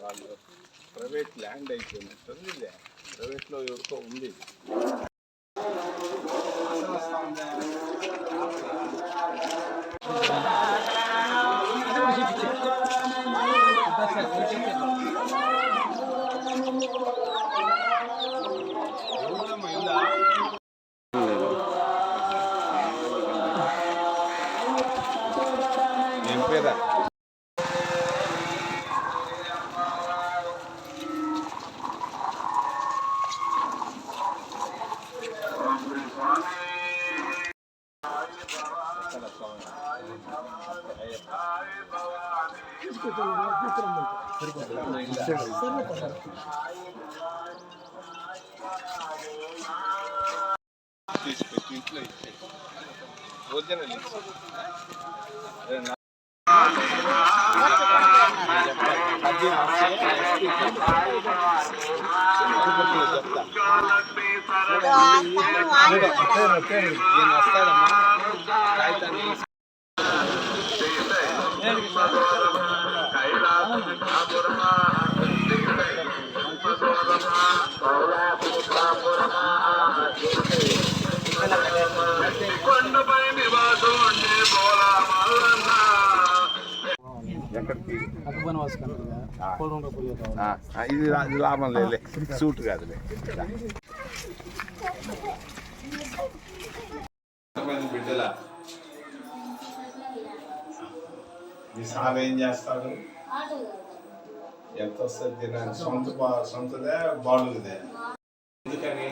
వాళ్ళు private land అయిపోయినట్టుంది ఇది ప్రైవేట్లో ఎవరికో ఉంది ఏం పేరా తీసుకొచ్చి ఇంట్లో ఇచ్చేయి ఒరిజినల్ ఇచ్చి అదే నా- అది చెప్తా నేను వస్తాడమ్మా కాగితాన్ని తీసి ఎక్కడికి ఇది లాభం లేదు సూట్ కాదులే. సార్ ఏం చేస్తాడు? ఎంత వస్తుంది తినాలి సొంత బా- సొంతదే బాడుగుదే ఎందుకని?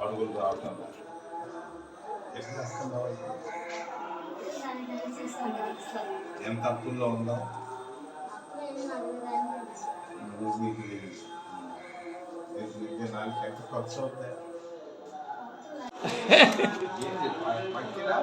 అడుగులు రావటం? ఎంత అప్పుల్లో ఉందా నీకు నీకు ఎంత ఖర్చు పక్కిలా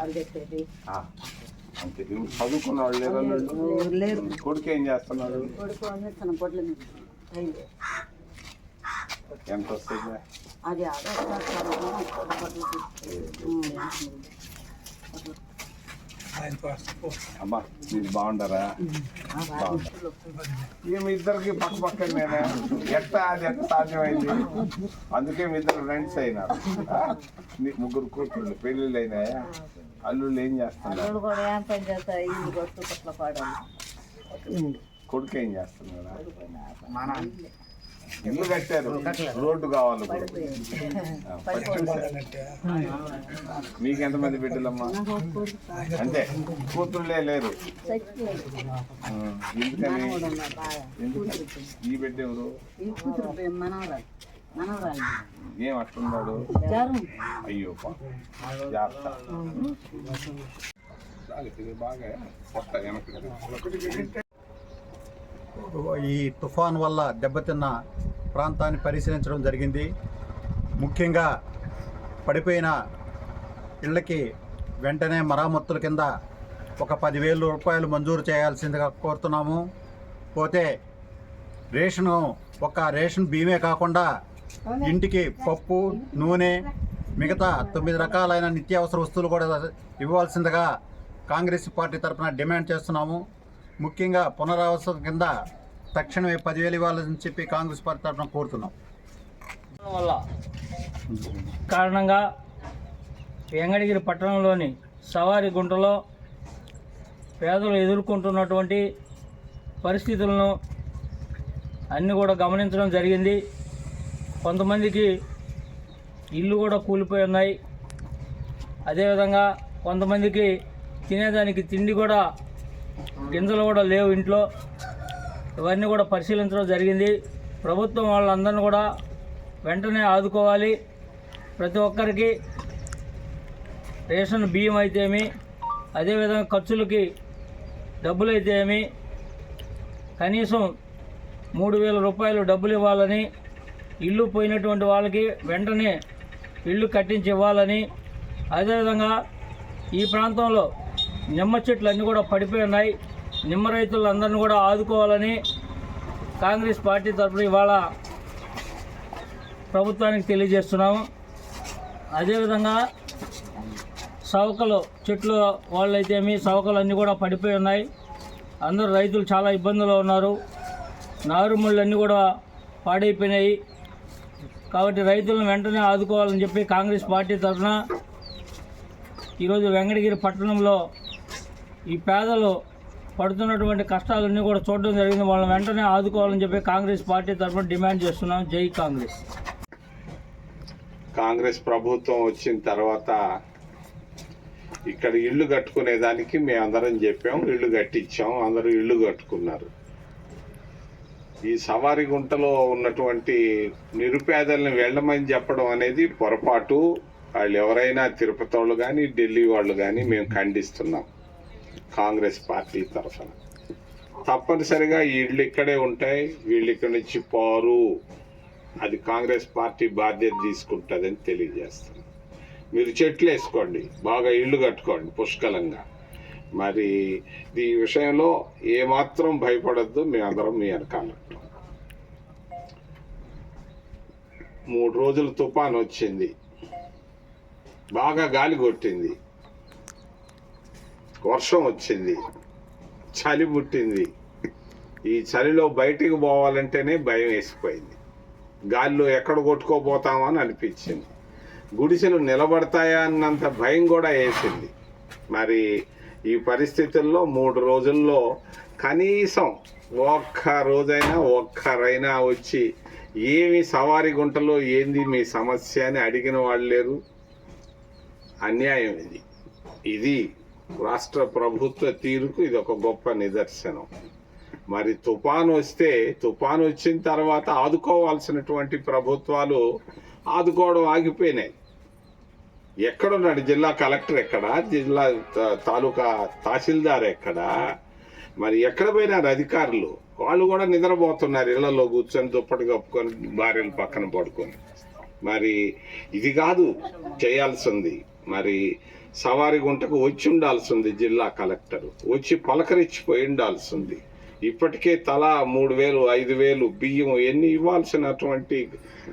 ఉంది. ఆ, అంతే. చదువుకున్న వాళ్ళు లేరు కొడుకు ఏం చేస్తున్నాడు. ఎంత వస్తుంది అది అమ్మా మీరు బాగుంటారా ఈ మీ ఇద్దరికి పక్క పక్కన నేనే. ఎట్లా అది ఎట్లా సాధ్యమైంది? అందుకే మీ ఇద్దరు ఫ్రెండ్స్ అయినారు. ముగ్గురు కూతుళ్ళు పెళ్ళిళ్ళు అయినాయా అల్లుళ్ళు ఏం చేస్తున్నారు? కొడుకు ఏం చేస్తున్నాడా? ఇల్లు కట్టారు. రోడ్డు కావాలి. మీకు ఎంతమంది బిడ్డలమ్మా? అంతే కూతుళ్ళే లేరు. ఎందుకని? ఈ బిడ్డ ఎవరు? ఏం అట్లున్నాడు జ్వరం అయ్యో జాగ్రత్త. బాగా బాగా కొత్త వెనక్కి. ఈ తుఫాన్ వల్ల దెబ్బతిన్న ప్రాంతాన్ని పరిశీలించడం జరిగింది. ముఖ్యంగా పడిపోయిన ఇళ్ళకి వెంటనే మరామత్తుల కింద ఒక పదివేల రూపాయలు మంజూరు చేయాల్సిందిగా కోరుతున్నాము. పోతే రేషను ఒక రేషన్ బీమే కాకుండా ఇంటికి పప్పు నూనె మిగతా తొమ్మిది రకాలైన నిత్యావసర వస్తువులు కూడా ఇవ్వాల్సిందిగా కాంగ్రెస్ పార్టీ తరఫున డిమాండ్ చేస్తున్నాము. ముఖ్యంగా పునరావాసం కింద తక్షణమే పదివేలు ఇవ్వాలని చెప్పి కాంగ్రెస్ పార్టీ తరఫున కోరుతున్నాం. వల్ల కారణంగా వెంగడగిరి పట్టణంలోని సవారి గుంటలో పేదలు ఎదుర్కొంటున్నటువంటి పరిస్థితులను అన్నీ కూడా గమనించడం జరిగింది. కొంతమందికి ఇల్లు కూడా కూలిపోయి ఉన్నాయి. అదేవిధంగా కొంతమందికి తినేదానికి తిండి కూడా గింజలు కూడా లేవు ఇంట్లో. ఇవన్నీ కూడా పరిశీలించడం జరిగింది. ప్రభుత్వం వాళ్ళందరినీ కూడా వెంటనే ఆదుకోవాలి. ప్రతి ఒక్కరికి రేషన్ బియ్యం అయితే ఏమి అదేవిధంగా ఖర్చులకి డబ్బులు అయితే ఏమి కనీసం మూడు వేల రూపాయలు డబ్బులు ఇవ్వాలని ఇల్లు పోయినటువంటి వాళ్ళకి వెంటనే ఇల్లు కట్టించి ఇవ్వాలని అదేవిధంగా ఈ ప్రాంతంలో నిమ్మ చెట్లు అన్నీ కూడా పడిపోయి ఉన్నాయి. నిమ్మ రైతులందరినీ కూడా ఆదుకోవాలని కాంగ్రెస్ పార్టీ తరఫున ఇవాళ ప్రభుత్వానికి తెలియజేస్తున్నాము. అదేవిధంగా సవకలు చెట్లు వాళ్ళైతేమి సవకలు అన్నీ కూడా పడిపోయి ఉన్నాయి. అందరూ రైతులు చాలా ఇబ్బందులు ఉన్నారు. నారుమళ్ళు అన్నీ కూడా పాడైపోయినాయి. కాబట్టి రైతులను వెంటనే ఆదుకోవాలని చెప్పి కాంగ్రెస్ పార్టీ తరఫున ఈరోజు వెంకటగిరి పట్టణంలో ఈ పేదలు పడుతున్నటువంటి కష్టాలన్నీ కూడా చూడడం జరిగింది. వాళ్ళని వెంటనే ఆదుకోవాలని చెప్పి కాంగ్రెస్ పార్టీ తరఫున డిమాండ్ చేస్తున్నాం. జై కాంగ్రెస్. కాంగ్రెస్ ప్రభుత్వం వచ్చిన తర్వాత ఇక్కడ ఇల్లు కట్టుకునే దానికి మేము అందరం చెప్పాం. ఇల్లు కట్టించాం. అందరూ ఇల్లు కట్టుకున్నారు. ఈ సవారి గుంటలో ఉన్నటువంటి నిరుపేదలను వెళ్ళమని చెప్పడం అనేది పొరపాటు. వాళ్ళు ఎవరైనా తిరుపతి వాళ్ళు కానీ ఢిల్లీ వాళ్ళు కానీ మేము ఖండిస్తున్నాం. కాంగ్రెస్ పార్టీ తరఫున. తప్పనిసరిగా ఈ ఇక్కడే ఉంటాయి వీళ్ళు ఇక్కడి నుంచి పోరు. అది కాంగ్రెస్ పార్టీ బాధ్యత తీసుకుంటుందని తెలియజేస్తాను. మీరు చెట్లు వేసుకోండి బాగా ఇల్లు కట్టుకోండి పుష్కలంగా. మరి ఈ విషయంలో ఏమాత్రం భయపడద్దు అందరం మీ వెనకాల మూడు రోజులు తుఫాన్ వచ్చింది. బాగా గాలి కొట్టింది. వర్షం వచ్చింది. చలి పుట్టింది. ఈ చలిలో బయటికి పోవాలంటేనే భయం వేసిపోయింది. గాల్లో ఎక్కడ కొట్టుకోపోతామో అని అనిపించింది. గుడిసెలు నిలబడతాయా అన్నంత భయం కూడా వేసింది. మరి ఈ పరిస్థితుల్లో మూడు రోజుల్లో కనీసం ఒక్క రోజైనా ఒక్కరైనా వచ్చి ఏమి సవారి గుంటలో ఏంది మీ సమస్య అని అడిగిన వాళ్ళు లేరు. అన్యాయం ఇది. ఇది రాష్ట్ర ప్రభుత్వ తీరుకు ఇది ఒక గొప్ప నిదర్శనం. మరి తుఫాను వస్తే తుఫాను వచ్చిన తర్వాత ఆదుకోవాల్సినటువంటి ప్రభుత్వాలు ఆదుకోవడం ఆగిపోయినాయి. ఎక్కడున్నాడు? జిల్లా కలెక్టర్ ఎక్కడ? జిల్లా తాలూకా తహసీల్దార్ ఎక్కడ? మరి ఎక్కడ పోయినారు అధికారులు? వాళ్ళు కూడా నిద్రపోతున్నారు ఇళ్ళలో కూర్చొని దుప్పటి కప్పుకొని భార్యలు పక్కన పడుకొని. మరి ఇది కాదు చేయాల్సింది. మరి సవారి గుంటకు వచ్చి ఉండాల్సింది జిల్లా కలెక్టర్. వచ్చి పలకరించిపోయి ఉండాల్సింది. ఇప్పటికే తలా మూడు వేలు ఐదు వేలు బియ్యం ఎన్ని ఇవ్వాల్సినటువంటి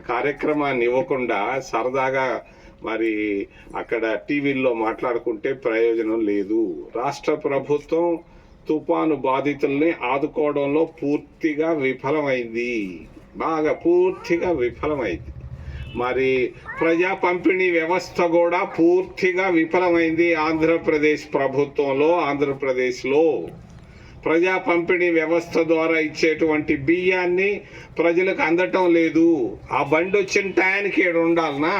కార్యక్రమాన్ని ఇవ్వకుండా సరదాగా మరి అక్కడ టీవీల్లో మాట్లాడుకుంటే ప్రయోజనం లేదు. రాష్ట్ర ప్రభుత్వం తుఫాను బాధితుల్ని ఆదుకోవడంలో పూర్తిగా విఫలమైంది. బాగా పూర్తిగా విఫలమైంది. మరి ప్రజా పంపిణీ వ్యవస్థ కూడా పూర్తిగా విఫలమైంది ఆంధ్రప్రదేశ్ ప్రభుత్వంలో ఆంధ్రప్రదేశ్లో. ప్రజా పంపిణీ వ్యవస్థ ద్వారా ఇచ్చేటువంటి బియ్యాన్ని ప్రజలకు అందటం లేదు. ఆ బండి వచ్చిన టయానికి ఈడ ఉండాలనా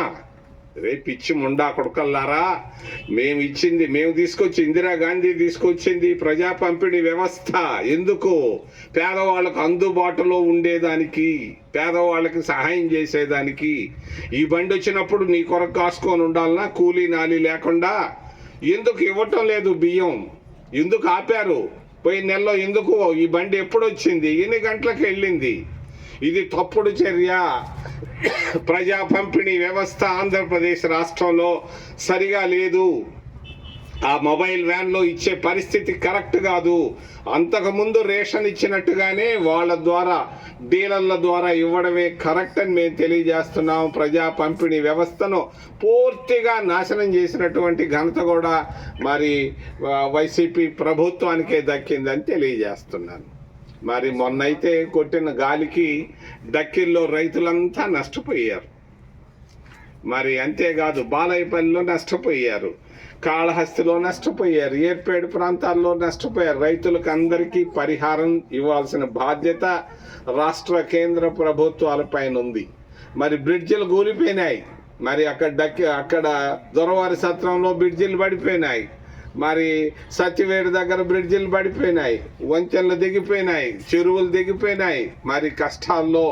రేపు ఇచ్చి ముండా కొడుకల్లారా. మేము ఇచ్చింది మేము తీసుకొచ్చి ఇందిరాగాంధీ తీసుకొచ్చింది ప్రజా పంపిణీ వ్యవస్థ. ఎందుకు? పేదవాళ్ళకు అందుబాటులో ఉండేదానికి పేదవాళ్ళకి సహాయం చేసేదానికి. ఈ బండి వచ్చినప్పుడు నీ కొరకు కాసుకొని ఉండాలన్నా కూలీ నాలి లేకుండా. ఎందుకు ఇవ్వటం లేదు బియ్యం? ఎందుకు ఆపారు? పోయిన నెలలో ఎందుకు ఈ బండి ఎప్పుడు వచ్చింది? ఎన్ని గంటలకు వెళ్ళింది? ఇది తప్పుడు చర్య. ప్రజా పంపిణీ వ్యవస్థ ఆంధ్రప్రదేశ్ రాష్ట్రంలో సరిగా లేదు. ఆ మొబైల్ వ్యాన్లో ఇచ్చే పరిస్థితి కరెక్ట్ కాదు. అంతకుముందు రేషన్ ఇచ్చినట్టుగానే వాళ్ళ ద్వారా డీలర్ల ద్వారా ఇవ్వడమే కరెక్ట్ అని మేము తెలియజేస్తున్నాం. ప్రజా పంపిణీ వ్యవస్థను పూర్తిగా నాశనం చేసినటువంటి ఘనత కూడా మరి వైసీపీ ప్రభుత్వానికే దక్కిందని తెలియజేస్తున్నాను. మరి మొన్నైతే కొట్టిన గాలికి డక్కిల్లో రైతులంతా నష్టపోయారు. మరి అంతేకాదు బాలయపల్లిలో నష్టపోయారు. కాళహస్తిలో నష్టపోయారు. ఏర్పేడు ప్రాంతాల్లో నష్టపోయారు. రైతులకు అందరికీ పరిహారం ఇవ్వాల్సిన బాధ్యత రాష్ట్ర కేంద్ర ప్రభుత్వాలపైన ఉంది. మరి బ్రిడ్జిలు కూలిపోయినాయి. మరి అక్కడ డక్కి అక్కడ దొరవారి సత్రంలో బ్రిడ్జిలు పడిపోయినాయి. మరి సత్యవేడు దగ్గర బ్రిడ్జిలు పడిపోయినాయి వంచెలు దిగిపోయినాయి చెరువులు దిగిపోయినాయి. మరి కష్టాల్లో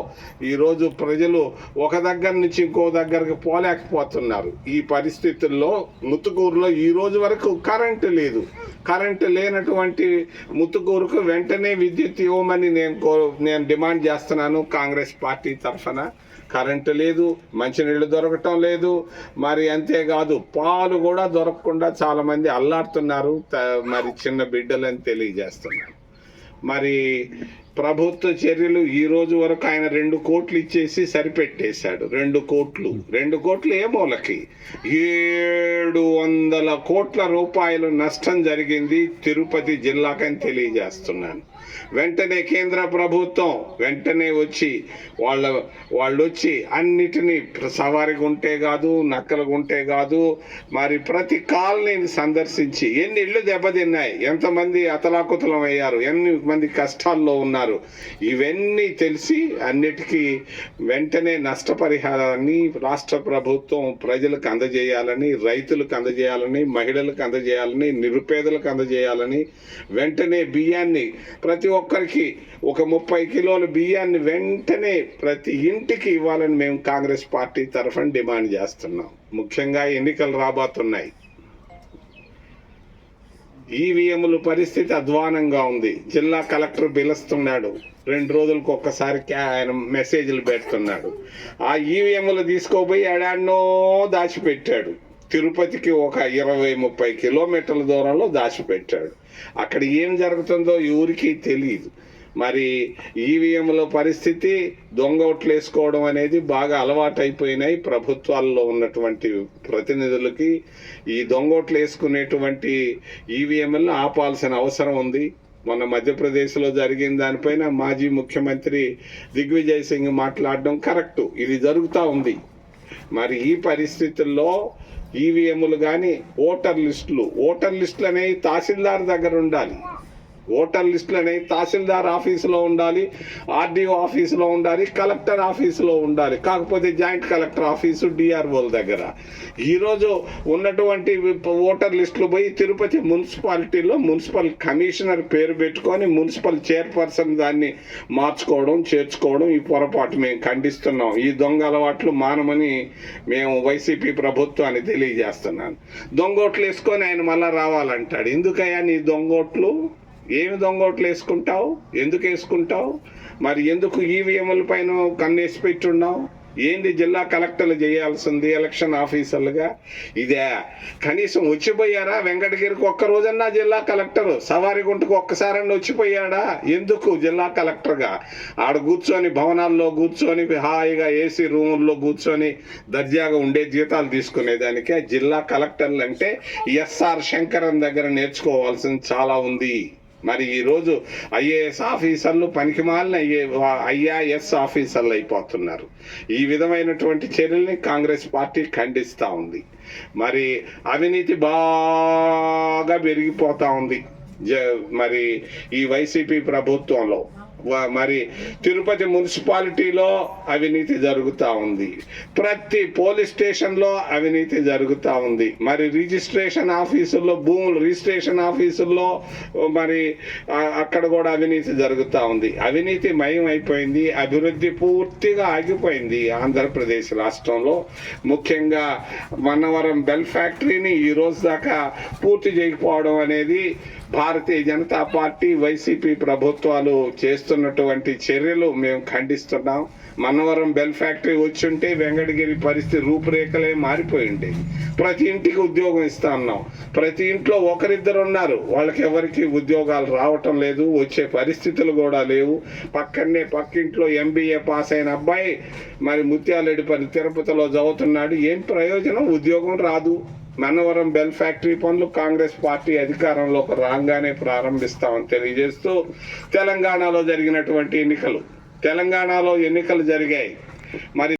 ఈరోజు ప్రజలు ఒక దగ్గర నుంచి ఇంకో దగ్గరకు పోలేకపోతున్నారు. ఈ పరిస్థితుల్లో ముత్తుకూరులో ఈ రోజు వరకు కరెంటు లేదు. కరెంటు లేనటువంటి ముత్తుకూరుకు వెంటనే విద్యుత్ ఇవ్వమని నేను కో నేను డిమాండ్ చేస్తున్నాను కాంగ్రెస్ పార్టీ తరఫున. కరెంటు లేదు మంచినీళ్ళు దొరకటం లేదు. మరి అంతేకాదు పాలు కూడా దొరకకుండా చాలామంది అల్లాడుతున్నారు మరి చిన్న బిడ్డలని తెలియజేస్తున్నారు. మరి ప్రభుత్వ చర్యలు ఈ రోజు వరకు ఆయన రెండు కోట్లు ఇచ్చేసి సరిపెట్టేశాడు. రెండు కోట్లు. రెండు కోట్లు ఏ మూలకి? ఏడు వందల కోట్ల రూపాయలు నష్టం జరిగింది తిరుపతి జిల్లాకని తెలియజేస్తున్నాను. వెంటనే కేంద్ర ప్రభుత్వం వెంటనే వచ్చి వాళ్ళ వాళ్ళు వచ్చి అన్నిటినీ సవారి గుంటే కాదు నక్కలు గుంటే కాదు మరి ప్రతి కాలనీని సందర్శించి ఎన్ని ఇళ్ళు దెబ్బతిన్నాయి ఎంతమంది అతలాకుతలం అయ్యారు ఎన్ని మంది కష్టాల్లో ఉన్నారు ఇవన్నీ తెలిసి అన్నిటికీ వెంటనే నష్టపరిహారాన్ని రాష్ట్ర ప్రభుత్వం ప్రజలకు అందజేయాలని రైతులకు అందజేయాలని మహిళలకు అందజేయాలని నిరుపేదలకు అందజేయాలని వెంటనే బియ్యాన్ని ప్రతి ఒక్కరికి ఒక ముప్పై కిలోల బియ్యాన్ని వెంటనే ప్రతి ఇంటికి ఇవ్వాలని మేము కాంగ్రెస్ పార్టీ తరఫున డిమాండ్ చేస్తున్నాం. ముఖ్యంగా ఎన్నికలు రాబోతున్నాయి. ఈవీఎంల పరిస్థితి అధ్వానంగా ఉంది. జిల్లా కలెక్టర్ పిలుస్తున్నాడు. రెండు రోజులకు ఒక్కసారి ఆయన మెసేజ్లు పెడుతున్నాడు. ఆ ఈవీఎంలు తీసుకోపోయి ఏడాన్నో దాచిపెట్టాడు. తిరుపతికి ఒక ఇరవై ముప్పై కిలోమీటర్ల దూరంలో దాచిపెట్టాడు. అక్కడ ఏం జరుగుతుందో ఎవరికి తెలియదు మరి ఈవీఎంల పరిస్థితి దొంగ వేసుకోవడం అనేది బాగా అలవాటైపోయినాయి ప్రభుత్వాల్లో ఉన్నటువంటి ప్రతినిధులకి. ఈ దొంగ వేసుకునేటువంటి ఈవీఎంలను ఆపాల్సిన అవసరం ఉంది. మొన్న మధ్యప్రదేశ్లో జరిగిన దానిపైన మాజీ ముఖ్యమంత్రి దిగ్విజయ్ సింగ్ మాట్లాడడం కరెక్టు. ఇది జరుగుతూ ఉంది. మరి ఈ పరిస్థితుల్లో ఈవీఎంలు కానీ ఓటర్ లిస్టులు. ఓటర్ లిస్టులు అనేవి తహసీల్దార్ దగ్గర ఉండాలి ఓటర్ లిస్టులనే తహసీల్దార్ ఆఫీసులో ఉండాలి ఆర్డీఓ ఆఫీసులో ఉండాలి కలెక్టర్ ఆఫీసులో ఉండాలి. కాకపోతే జాయింట్ కలెక్టర్ ఆఫీసు డిఆర్ఓల దగ్గర. ఈరోజు ఉన్నటువంటి ఓటర్ లిస్టులు పోయి తిరుపతి మున్సిపాలిటీలో మున్సిపల్ కమిషనర్ పేరు పెట్టుకొని మున్సిపల్ చైర్పర్సన్ దాన్ని మార్చుకోవడం చేర్చుకోవడం ఈ పొరపాటు మేము ఖండిస్తున్నాం. ఈ దొంగ అలవాట్లు మానమని మేము వైసీపీ ప్రభుత్వాన్ని తెలియజేస్తున్నాను. దొంగోట్లు వేసుకొని ఆయన మళ్ళీ రావాలంటాడు. ఎందుకయ్యా నీ దొంగోట్లు ఏమి దొంగోట్లు వేసుకుంటావు? ఎందుకు వేసుకుంటావు? మరి ఎందుకు ఈవీఎంల పైన కన్నేసి పెట్టున్నావు? ఏంది జిల్లా కలెక్టర్లు చేయాల్సింది ఎలక్షన్ ఆఫీసర్లుగా? ఇదే కనీసం వచ్చిపోయారా వెంకటగిరికి ఒక్క రోజన్నా జిల్లా కలెక్టర్? సవారిగుంటకు ఒక్కసారన్నా వచ్చిపోయాడా? ఎందుకు జిల్లా కలెక్టర్గా? ఆడ కూర్చొని భవనాల్లో కూర్చొని హాయిగా ఏసీ రూముల్లో కూర్చొని దర్జాగా ఉండే జీతాలు తీసుకునేదానికి జిల్లా కలెక్టర్లు అంటే ఎస్ఆర్ శంకరన్ దగ్గర నేర్చుకోవాల్సింది చాలా ఉంది. మరి ఈరోజు ఐఏఎస్ ఆఫీసర్లు పనికిమాలిన ఐఏ ఐఆర్ఎస్ ఆఫీసర్లు అయిపోతున్నారు. ఈ విధమైనటువంటి చర్యల్ని కాంగ్రెస్ పార్టీ ఖండిస్తూ ఉంది. మరి అవినీతి బాగా పెరిగిపోతూ ఉంది. జ మరి ఈ వైసీపీ ప్రభుత్వంలో మరి తిరుపతి మున్సిపాలిటీలో అవినీతి జరుగుతూ ఉంది. ప్రతి పోలీస్ స్టేషన్లో అవినీతి జరుగుతూ ఉంది. మరి రిజిస్ట్రేషన్ ఆఫీసుల్లో భూములు రిజిస్ట్రేషన్ ఆఫీసుల్లో మరి అక్కడ కూడా అవినీతి జరుగుతూ ఉంది. అవినీతి మయం అయిపోయింది. అభివృద్ధి పూర్తిగా ఆగిపోయింది ఆంధ్రప్రదేశ్ రాష్ట్రంలో. ముఖ్యంగా మన్నవరం బెల్ ఫ్యాక్టరీని ఈ రోజు దాకా పూర్తి చేయకపోవడం అనేది భారతీయ జనతా పార్టీ వైసీపీ ప్రభుత్వాలు చేస్తున్నటువంటి చర్యలు మేము ఖండిస్తున్నాం. మన్నవరం బెల్ ఫ్యాక్టరీ వచ్చుంటే వెంకటగిరి పరిస్థితి రూపురేఖలే మారిపోయి ఉండేవి ప్రతి ఇంటికి ఉద్యోగం ఇస్తా ఉన్నాం ప్రతి ఇంట్లో ఒకరిద్దరు ఉన్నారు. వాళ్ళకి ఎవరికి ఉద్యోగాలు రావటం లేదు వచ్చే పరిస్థితులు కూడా లేవు. పక్కనే పక్కింట్లో ఎంబీఏ పాస్ అయిన అబ్బాయి మరి ముత్యాలెడ్డిపల్లి తిరుపతిలో చదువుతున్నాడు. ఏం ప్రయోజనం? ఉద్యోగం రాదు. మన్నవరం బెల్ ఫ్యాక్టరీ పనులు కాంగ్రెస్ పార్టీ అధికారంలోకి రాగానే ప్రారంభిస్తామని తెలియజేస్తూ తెలంగాణలో జరిగినటువంటి ఎన్నికలు. తెలంగాణలో ఎన్నికలు జరిగాయి. మరి